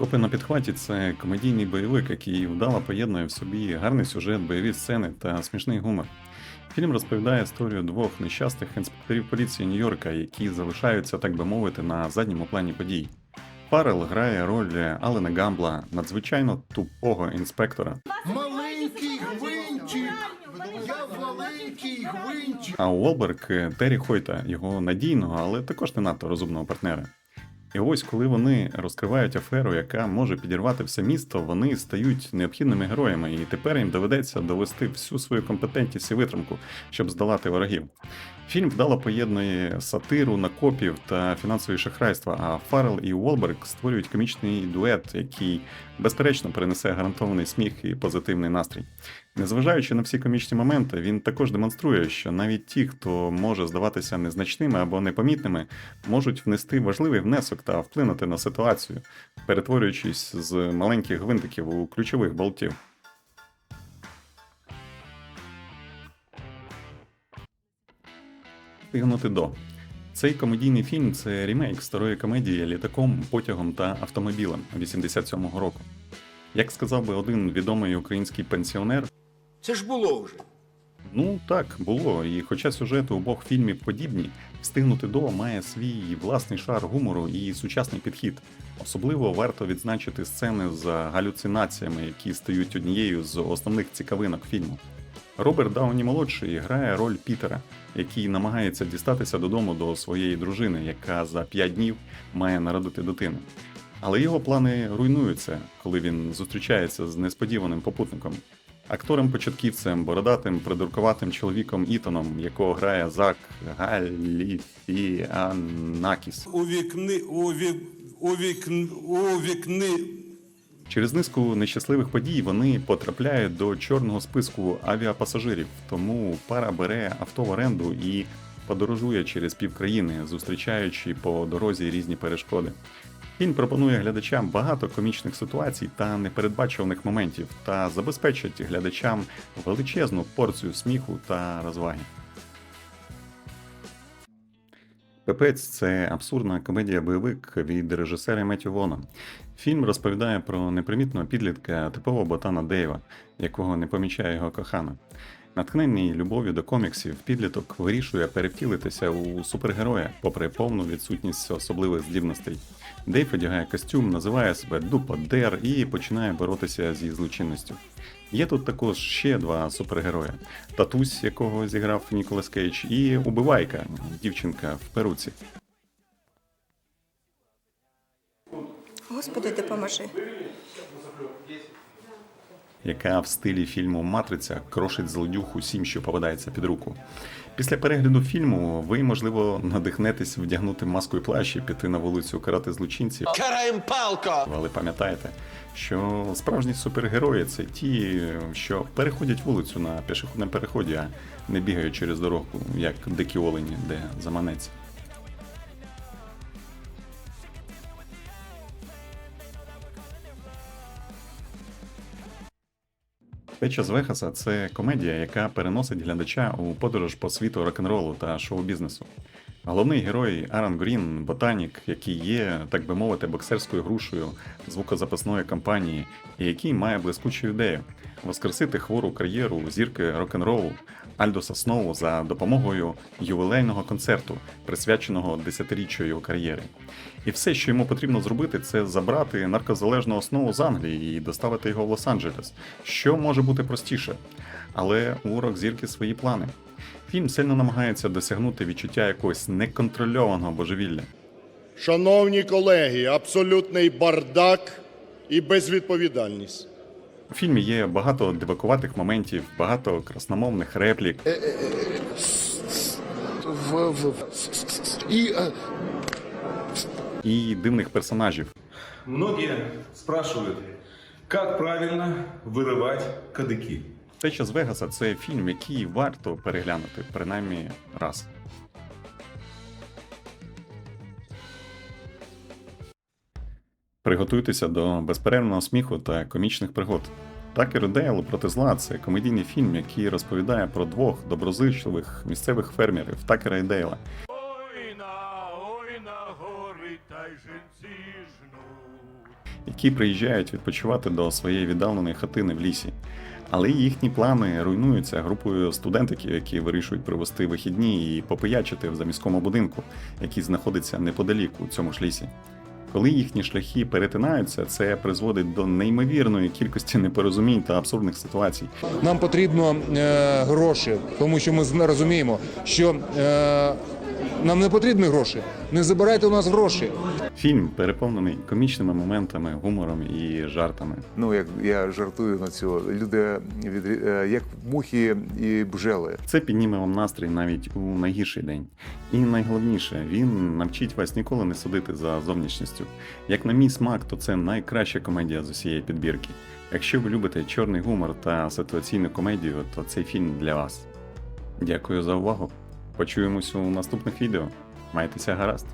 Копи на підхваті це комедійний бойовик, який вдало поєднує в собі гарний сюжет, бойові сцени та смішний гумор. Фільм розповідає історію двох нещасних інспекторів поліції Нью-Йорка, які залишаються, так би мовити, на задньому плані подій. Фаррел грає роль Алена Гамбла, надзвичайно тупого інспектора. Маленький гвинтик! Я маленький гвинтик! А Уолберг Террі Хойта, його надійного, але також не надто розумного партнера. І ось коли вони розкривають аферу, яка може підірвати все місто, вони стають необхідними героями, і тепер їм доведеться довести всю свою компетентність і витримку, щоб здолати ворогів. Фільм вдало поєднує сатиру, накопів та фінансові шахрайства, а Фаррел і Уолберг створюють комічний дует, який безперечно перенесе гарантований сміх і позитивний настрій. Незважаючи на всі комічні моменти, він також демонструє, що навіть ті, хто може здаватися незначними або непомітними, можуть внести важливий внесок та вплинути на ситуацію, перетворюючись з маленьких гвинтиків у ключових болтів. Встигнути до. Цей комедійний фільм це ремейк старої комедії літаком, потягом та автомобілем 87-го року. Як сказав би один відомий український пенсіонер, Це ж було вже. Ну так, було. І хоча сюжети обох фільмів подібні, встигнути до має свій власний шар гумору і сучасний підхід. Особливо варто відзначити сцени з галюцинаціями, які стають однією з основних цікавинок фільму. Роберт Дауні молодший грає роль Пітера, який намагається дістатися додому до своєї дружини, яка за 5 днів має народити дитину. Але його плани руйнуються, коли він зустрічається з несподіваним попутником. Актором-початківцем, бородатим, придуркуватим чоловіком Ітоном, якого грає Зак Галіфіанакіс. у вікни, у вік, у вікн, у вікни. Через низку нещасливих подій вони потрапляють до чорного списку авіапасажирів, тому пара бере авто в оренду і подорожує через півкраїни, зустрічаючи по дорозі різні перешкоди. Фільм пропонує глядачам багато комічних ситуацій та непередбачуваних моментів та забезпечить глядачам величезну порцію сміху та розваги. Пепець це абсурдна комедія-бойовик від режисера Меттю Вона. Фільм розповідає про непримітного підлітка типового ботана Дейва, якого не помічає його кохана. Натхнений любов'ю до коміксів, підліток вирішує перевтілитися у супергероя, попри повну відсутність особливих здібностей. Дейв одягає костюм, називає себе Дупа-Дер і починає боротися зі злочинністю. Є тут також ще два супергерої: татусь, якого зіграв Ніколас Кейдж, і убивайка, дівчинка в перуці. Господи, допоможи. Яка в стилі фільму Матриця крошить злодюг усім, що попадається під руку. Після перегляду фільму ви, можливо, надихнетесь вдягнути маску і плащ і піти на вулицю карати злочинців. Караєм палко! Але пам'ятайте, що справжні супергерої це ті, що переходять вулицю на пішохідному переході, а не бігають через дорогу, як дикі олені, де заманеться. Печа з Вегаса це комедія, яка переносить глядача у подорож по світу рок-н-ролу та шоу-бізнесу. Головний герой Аран Грін, ботанік, який є, так би мовити, боксерською грушею звукозаписної компанії, і який має блискучу ідею воскресити хвору кар'єру зірки рок-н-ролу Альдоса Сноу за допомогою ювілейного концерту, присвяченого десятиріччю його кар'єри. І все, що йому потрібно зробити, це забрати наркозалежного Сноу з Англії і доставити його в Лос-Анджелес. Що може бути простіше? Але у рок-зірки свої плани. Фільм сильно намагається досягнути відчуття якогось неконтрольованого божевілля. Шановні колеги, абсолютний бардак і безвідповідальність. У фільмі є багато дивакуватих моментів, багато красномовних реплік. В, в, і е, і дивних персонажів. Многие спрашивают, как правильно вырывать кадыки. Теча з Вегаса це фільм, який варто переглянути принаймні раз. Приготуйтеся до безперервного сміху та комічних пригод. Такер Дейл проти зла це комедійний фільм, який розповідає про двох доброзичливих місцевих фермерів Такера і Дейла, Ой на, ой на гори та й жінці жнуть. які приїжджають відпочивати до своєї віддаленої хатини в лісі. Але їхні плани руйнуються групою студентиків, які вирішують провести вихідні і попиячити в заміському будинку, який знаходиться неподалік у цьому ж лісі. Коли їхні шляхи перетинаються, це призводить до неймовірної кількості непорозумінь та абсурдних ситуацій. Нам потрібно е, гроші, тому що ми розуміємо, що е, нам не потрібні гроші. Не забирайте у нас гроші. Фільм переповнений комічними моментами, гумором і жартами. Ну, як я жартую на цього, люди від, е, як мухи і бжели. Це підніме вам настрій навіть у найгірший день. І найголовніше, він навчить вас ніколи не судити за зовнішністю. Як на мій смак, то це найкраща комедія з усієї підбірки. Якщо ви любите чорний гумор та ситуаційну комедію, то цей фільм для вас. Дякую за увагу. Почуємось у наступних відео. Майтеся гаразд!